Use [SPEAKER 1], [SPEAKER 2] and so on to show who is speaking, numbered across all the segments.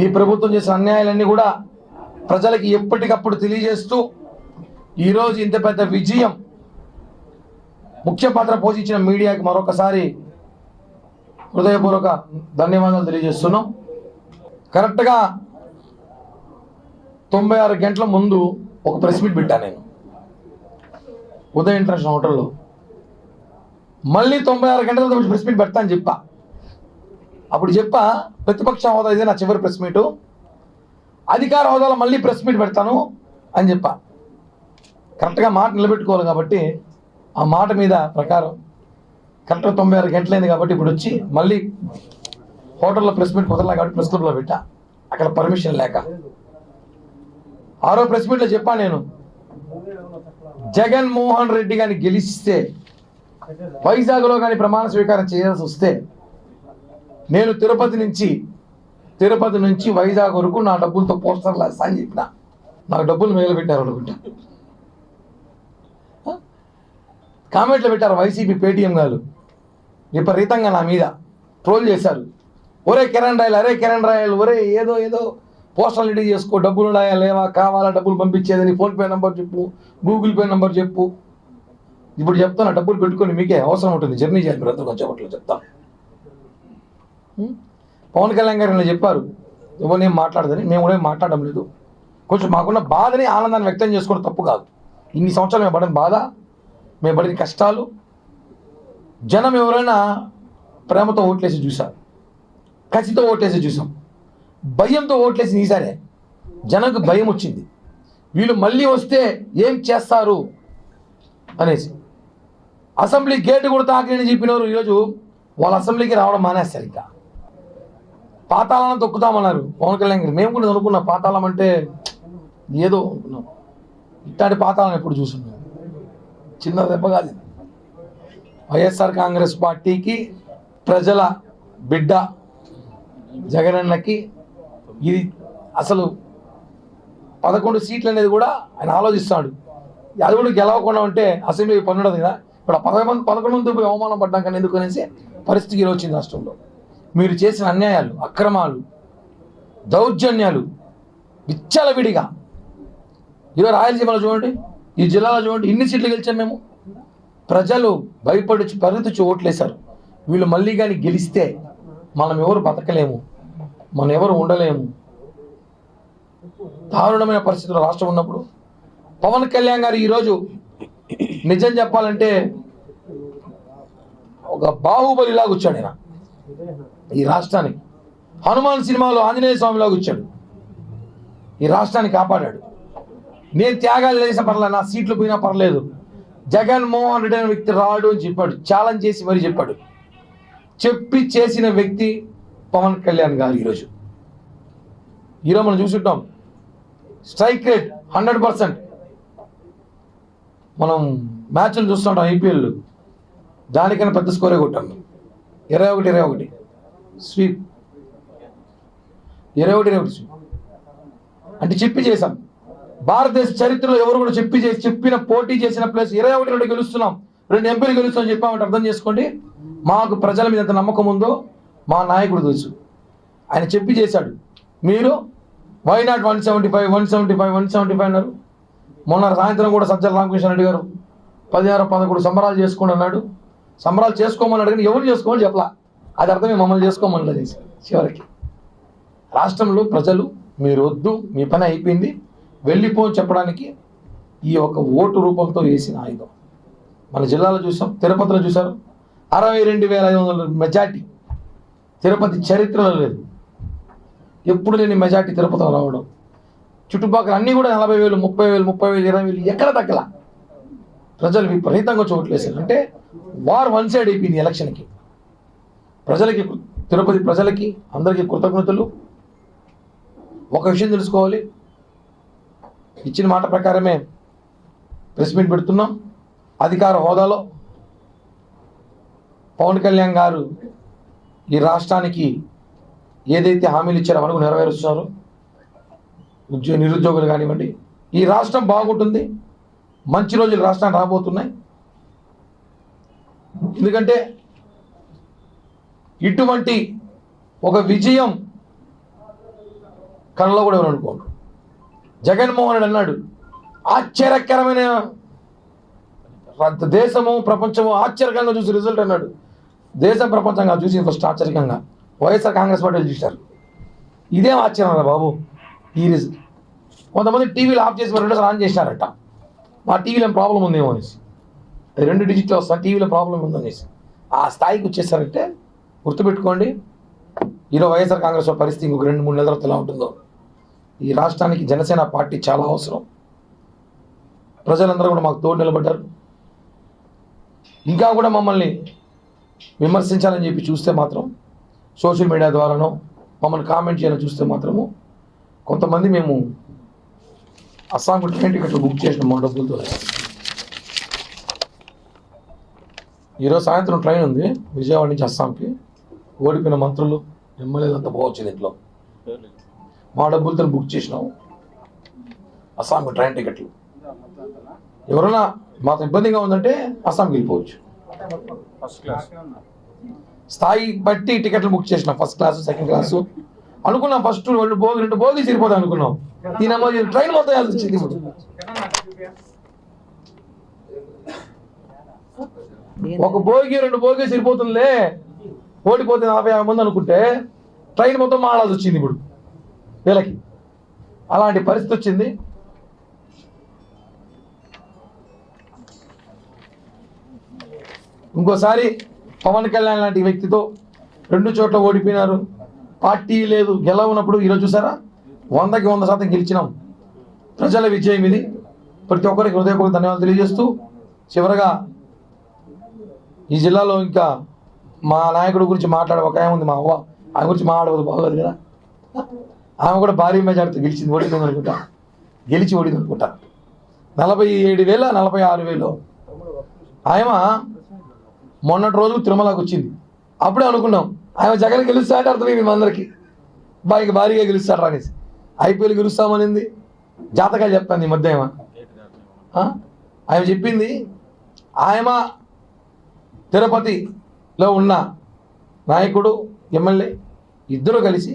[SPEAKER 1] ఈ ప్రభుత్వం చేసిన అన్యాయాలన్నీ కూడా ప్రజలకి ఎప్పటికప్పుడు తెలియజేస్తూ ఈరోజు ఇంత పెద్ద విజయం ముఖ్య పాత్ర పోషించిన మీడియాకి మరొకసారి హృదయపూర్వక ధన్యవాదాలు తెలియజేస్తున్నాం. కరెక్ట్గా తొంభై ఆరు గంటల ముందు ఒక ప్రెస్ మీట్ పెట్టాను నేను ఉదయ ఇంటర్నేషనల్ హోటల్లో. మళ్ళీ తొంభై ఆరు గంటల ప్రెస్ మీట్ పెడతా అని చెప్పా. అప్పుడు చెప్పా ప్రతిపక్ష హోదా ఇదే నా చివరి ప్రెస్ మీటు అధికార హోదాలో మళ్ళీ ప్రెస్ మీట్ పెడతాను అని చెప్పా. కరెక్ట్గా మాట నిలబెట్టుకోవాలి కాబట్టి ఆ మాట మీద ప్రకారం కరెక్ట్గా తొంభై ఆరు గంటలైంది కాబట్టి ఇప్పుడు వచ్చి మళ్ళీ హోటల్లో ప్రెస్ మీట్ కుదరలే కాబట్టి ప్రెస్ క్లబ్లో పెట్టా. అక్కడ పర్మిషన్ లేక. ఆరో ప్రెస్ మీట్లో చెప్పా నేను జగన్మోహన్ రెడ్డి గారిని గెలిస్తే వైజాగ్లో కానీ ప్రమాణ స్వీకారం చేయాల్సి వస్తే నేను తిరుపతి నుంచి తిరుపతి నుంచి వైజాగ్ వరకు నా డబ్బులతో పోస్టర్లు వేస్తా అని చెప్పిన నాకు డబ్బులు మిగిలిపెట్టారు అనుకుంటా. కామెంట్లు పెట్టారు వైసీపీ పేటీఎం గారు విపరీతంగా నా మీద ట్రోల్ చేశారు. ఒరే కిరణ్ రాయలు అరే కిరణ్ రాయలు ఒరే ఏదో ఏదో పోస్టల్ రెడీ చేసుకో డబ్బులు ఉన్నాయా లేవా కావాలా డబ్బులు పంపించేదని ఫోన్పే నెంబర్ చెప్పు గూగుల్ పే నెంబర్ చెప్పు. ఇప్పుడు చెప్తాను డబ్బులు పెట్టుకొని మీకే అవసరం ఉంటుంది. జర్నీ చేయాలి మీరు అందరూ కొంచెం చెప్తాను. పవన్ కళ్యాణ్ గారు ఇలా చెప్పారు. ఎవరినేం మాట్లాడదని మేము కూడా ఏం మాట్లాడడం లేదు. కొంచెం మాకున్న బాధని ఆనందాన్ని వ్యక్తం చేసుకోవడం తప్పు కాదు. ఇన్ని సంవత్సరాలు మేము పడిన బాధ మేము పడిన కష్టాలు జనం ఎవరైనా ప్రేమతో ఓట్లేసి చూశారు. కసితో ఓట్లేసి చూసాం భయంతో ఓట్లేసి ఈసారే. జనంకు భయం వచ్చింది. వీళ్ళు మళ్ళీ వస్తే ఏం చేస్తారు అనేసి. అసెంబ్లీ గేటు కూడా తాకిని చెప్పినారు ఈరోజు వాళ్ళ అసెంబ్లీకి రావడం మానేస్తారు ఇంకా. పాతాళాలను తొక్కుతామన్నారు పవన్ కళ్యాణ్ గారు మేము కూడా అనుకున్నాం పాతాళం అంటే ఏదో అనుకున్నాం. ఇట్లాంటి పాతాళం ఎప్పుడు చూసున్నాం చిన్న దెబ్బ కాదు వైఎస్ఆర్ కాంగ్రెస్ పార్టీకి ప్రజల బిడ్డ జగనన్నకి ఇది అసలు పదకొండు సీట్లు అనేది కూడా ఆయన ఆలోచిస్తాడు. అది కూడా గెలవకుండా ఉంటే అసెంబ్లీ పని కదా. ఇప్పుడు పదకొండు పదకొండు మంది అవమానం పడ్డాక ఎందుకు అనేసి పరిస్థితి ఈరోజు వచ్చింది రాష్ట్రంలో. మీరు చేసిన అన్యాయాలు అక్రమాలు దౌర్జన్యాలు విచ్చలవిడిగా. ఈరోజు రాయలసీమలో చూడండి ఈ జిల్లాలో చూడండి ఇన్ని సీట్లు గెలిచాం మేము. ప్రజలు భయపడి పరిగెత్తి ఓట్లేశారు. వీళ్ళు మళ్ళీ కానీ గెలిస్తే మనం ఎవరు బతకలేము మనం ఎవరు ఉండలేము. దారుణమైన పరిస్థితుల్లో రాష్ట్రం ఉన్నప్పుడు పవన్ కళ్యాణ్ గారు ఈరోజు నిజం చెప్పాలంటే ఒక బాహుబలిలాగా వచ్చాడు ఆయన. ఈ రాష్ట్రానికి. హనుమాన్ సినిమాలో ఆంజనేయ స్వామిలాగా వచ్చాడు. ఈ రాష్ట్రాన్ని కాపాడాడు. నేను త్యాగాలు చేసిన పర్లేదు నా సీట్లు పోయినా పర్లేదు. జగన్మోహన్ రెడ్డి అనే వ్యక్తి రాడు అని చెప్పాడు. ఛాలెంజ్ చేసి మరీ చెప్పాడు. చెప్పి చేసిన వ్యక్తి పవన్ కళ్యాణ్ గారు ఈరోజు. ఈరోజు మనం చూసుంటాం స్ట్రైక్ రేట్ హండ్రెడ్ పర్సెంట్. మనం మ్యాచ్లు చూస్తుంటాం ఐపీఎల్. దానికన్నా పెద్ద స్కోరే కొట్టాం ఇరవై ఒకటి ఇరవై ఒకటి. స్వీప్ ఇరవై ఒకటి ఇరవై ఒకటి అంటే చెప్పి చేశాం. భారతదేశ చరిత్రలో ఎవరు కూడా చెప్పి చేసి చెప్పిన పోటీ చేసిన ప్లేస్ ఇరవై ఒకటి రెండు గెలుస్తున్నాం. రెండు ఎంపీలు గెలుస్తామని చెప్పామంటే అర్థం చేసుకోండి. మాకు ప్రజల మీద ఎంత నమ్మకం ఉందో మా నాయకుడు తెలుసు. ఆయన చెప్పి చేశాడు. మీరు why not one seventy five one seventy five one seventy five అన్నారు. మొన్న సాయంత్రం కూడా సజ్జల రామకృష్ణ రెడ్డి గారు పదిహేను పదకొండు సంబరాలు చేసుకోండి అన్నాడు సంబరాలు చేసుకోమన్నాడు కానీ ఎవరు చేసుకోమని చెప్పలా. అది అర్థమే మమ్మల్ని చేసుకోమని లేదు చివరికి. రాష్ట్రంలో ప్రజలు మీరు వద్దు మీ పని అయిపోయింది వెళ్ళిపో చెప్పడానికి ఈ ఒక ఓటు రూపంతో వేసిన ఆయుధం. మన జిల్లాలో చూసాం తిరుపతిలో చూసారు అరవై రెండు వేల ఐదు వందల మెజార్టీ. తిరుపతి చరిత్రలో లేదు. ఎప్పుడు లేని మెజార్టీ తిరుపతిలో రావడం. చుట్టుపక్కల అన్నీ కూడా నలభై వేలు ముప్పై వేలు ముప్పై వేలు ఇరవై వేలు ఎక్కడ తగ్గల ప్రజలు విపరీతంగా చోట్లేసారు అంటే వార్ వన్ సైడ్ అయిపోయింది ఎలక్షన్కి. ప్రజలకి తిరుపతి ప్రజలకి అందరికీ కృతజ్ఞతలు. ఒక విషయం తెలుసుకోవాలి. ఇచ్చిన మాట ప్రకారమే ప్రెస్ మీట్ పెడుతున్నాం. అధికార హోదాలో పవన్ కళ్యాణ్ గారు ఈ రాష్ట్రానికి ఏదైతే హామీలు ఇచ్చారో మనకు నెరవేరుస్తున్నారు. ఉద్యోగ నిరుద్యోగులు కానివ్వండి. ఈ రాష్ట్రం బాగుంటుంది. మంచి రోజులు రాష్ట్రానికి రాబోతున్నాయి. ఎందుకంటే ఇటువంటి ఒక విజయం కళ్ళలో కూడా ఎవరు అనుకోండి జగన్మోహన్ రెడ్డి అన్నాడు ఆశ్చర్యకరమైన దేశము ప్రపంచము ఆశ్చర్యకంగా చూసి రిజల్ట్ అన్నాడు. దేశం ప్రపంచంగా చూసి ఫస్ట్ ఆశ్చర్యకంగా వైఎస్ఆర్ కాంగ్రెస్ పార్టీలు చూశారు. ఇదేం ఆశ్చర్యం బాబు? ఈ రిజల్ట్ కొంతమంది టీవీలు ఆఫ్ చేసి రెండు ఆన్ చేశారట మా టీవీలో ప్రాబ్లం ఉందేమో అనేసి. రెండు డిజిట్లు వస్తాను టీవీలో ప్రాబ్లం ఉందనేసి ఆ స్థాయికి వచ్చేసారంటే గుర్తుపెట్టుకోండి ఈరోజు వైఎస్ఆర్ కాంగ్రెస్ పరిస్థితి ఇంకొక రెండు మూడు నెలల తర్వాత ఎలా ఉంటుందో. ఈ రాష్ట్రానికి జనసేన పార్టీ చాలా అవసరం. ప్రజలందరూ కూడా మాకు తోడు నిలబడ్డారు. ఇంకా కూడా మమ్మల్ని విమర్శించాలని చెప్పి చూస్తే మాత్రం సోషల్ మీడియా ద్వారానో మమ్మల్ని కామెంట్ చేయాలని చూస్తే మాత్రము కొంతమంది మేము అస్సాంకు ట్రైన్ టికెట్లు బుక్ చేసిన మా డబ్బులతో ఈరోజు సాయంత్రం ట్రైన్ ఉంది విజయవాడ నుంచి అస్సాంకి. ఓడిపోయిన మంత్రులు ఎమ్మెల్యేలు అంతా పోవచ్చు దీంట్లో మా డబ్బులతో బుక్ చేసినాం అస్సాంకి ట్రైన్ టికెట్లు ఎవరైనా మాకు ఇబ్బందిగా ఉందంటే అస్సాంకి వెళ్ళిపోవచ్చు.
[SPEAKER 2] ఫస్ట్ క్లాస్
[SPEAKER 1] స్థాయి బట్టి టికెట్లు బుక్ చేసిన ఫస్ట్ క్లాస్ సెకండ్ క్లాసు అనుకున్నాం ఫస్ట్ రెండు భోగి రెండు భోగి సరిపోతాయి అనుకున్నాం. ఈ ట్రైన్ మొత్తం వచ్చింది ఇప్పుడు. ఒక భోగి రెండు భోగి సరిపోతుందిలే ఓడిపోతే నలభై యాభై మంది అనుకుంటే ట్రైన్ మొత్తం మాడాల్సి వచ్చింది ఇప్పుడు. వీళ్ళకి అలాంటి పరిస్థితి వచ్చింది. ఇంకోసారి పవన్ కళ్యాణ్ లాంటి వ్యక్తితో రెండు చోట్ల ఓడిపోయినారు. పార్టీ లేదు గెలవనప్పుడు ఈరోజు చూసారా? వందకి వంద శాతం గెలిచినాం. ప్రజల విజయం ఇది. ప్రతి ఒక్కరికి హృదయపూర్వక ధన్యవాదాలు తెలియజేస్తూ చివరగా ఈ జిల్లాలో ఇంకా మా నాయకుడు గురించి మాట్లాడే ఒక ఆమె ఉంది మా అవ్వ. ఆమె గురించి మాట్లాడవద్దు బాగోదు కదా. ఆమె కూడా భారీ మెజార్టీతో గెలిచింది ఓడింది అనుకుంటా. గెలిచి ఓడింది అనుకుంటా. నలభై ఏడు వేల నలభై ఆరు వేలు. ఆయమ మొన్నటి రోజు తిరుమలకు వచ్చింది. అప్పుడే అనుకున్నాం ఆయన జగన్ గెలుస్తా అంటే అర్థమైంది మా అందరికి. బాగా భారీగా గెలుస్తాడు అనేసి. ఐపీఎల్ గెలుస్తామనింది. జాతకాలు చెప్తాను ఈ మధ్య ఏమో ఆయన చెప్పింది ఆయమ లో ఉన్న నాయకుడు ఎమ్మెల్యే ఇద్దరు కలిసి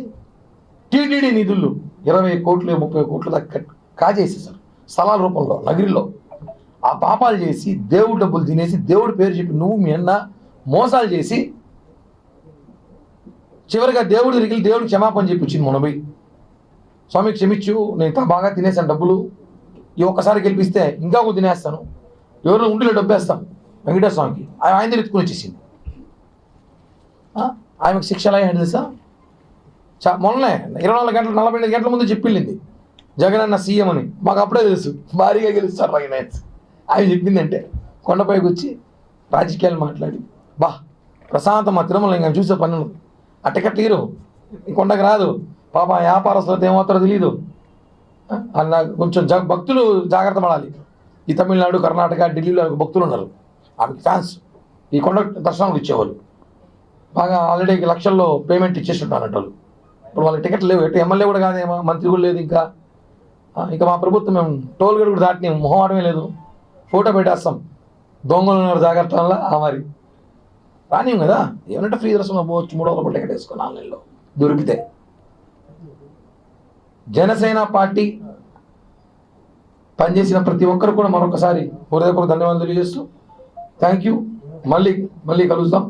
[SPEAKER 1] టీటీడీ నిధులు ఇరవై కోట్లు ముప్పై కోట్లు దాకా కాజేసేసారు స్థలాల రూపంలో నగిరిలో ఆ పాపాలు చేసి దేవుడు డబ్బులు తినేసి దేవుడి పేరు చెప్పి నువ్వు మీ అన్న మోసాలు చేసి చివరిగా దేవుడి దగ్గరికి దేవుడు దేవుడికి క్షమాపణ చెప్పి వచ్చింది మునబై. స్వామి క్షమించు నేను బాగా తినేసాను డబ్బులు. ఈ ఒక్కసారి గెలిపిస్తే ఇంకా కొంచెం తినేస్తాను. ఎవరు ఉండిలో డబ్బేస్తాం వెంకటేశ్వర స్వామికి. ఆయన దగ్గర ఎత్తుకుని వచ్చేసింది. ఆమెకు శిక్ష ఎలా అయ్యింది తెలుసా? చా మొన్నే ఇరవై నాలుగు గంటల నలభై ఎనిమిది గంటల ముందు చెప్పింది. జగన్ అన్న సీఎం అని. మాకు అప్పుడే తెలుసు. భారీగా గెలుస్తారు ఆయన. ఆమె చెప్పిందంటే. కొండపైకి వచ్చి రాజకీయాలు మాట్లాడి. బా ప్రశాంతం మా తిరుమల ఇంకా చూసే పని ఉంది. ఆ టికెట్ తీరు. ఈ కొండకు రాదు. పాప వ్యాపారస్తులతో ఏమవుతారో తెలియదు అన్న అలా కొంచెం జ భక్తులు జాగ్రత్త పడాలి. ఈ తమిళనాడు కర్ణాటక ఢిల్లీలో భక్తులు ఉన్నారు ఆమెకి ఫ్యాన్స్ ఈ కొండ దర్శనాలకు ఇచ్చేవాళ్ళు బాగా ఆల్రెడీ లక్షల్లో పేమెంట్ ఇచ్చేస్తుంటారు వాళ్ళు ఇప్పుడు వాళ్ళకి టికెట్ లేవు. ఎటు ఎమ్మెల్యే కూడా కాదేమో మంత్రి కూడా లేదు ఇంకా. ఇంకా మా ప్రభుత్వం మేము టోల్ గేట్ కూడా దాటినాం. మొహమాటమే లేదు. ఫోటో పెట్టేస్తాం. దొంగలు ఉన్నారు జాగ్రత్త వల్ల. ఆ మరి రానియం కదా. ఏమంటే ఫ్రీ దర్శనం పోవచ్చు. మూడు రూపాయలు టికెట్ వేసుకుని ఆన్లైన్లో దొరికితే. జనసేన పార్టీ పనిచేసిన ప్రతి ఒక్కరు కూడా మరొకసారి హృదయపూర్వక ధన్యవాదాలు తెలియజేస్తూ థ్యాంక్ యూ మళ్ళీ మళ్ళీ కలుద్దాం.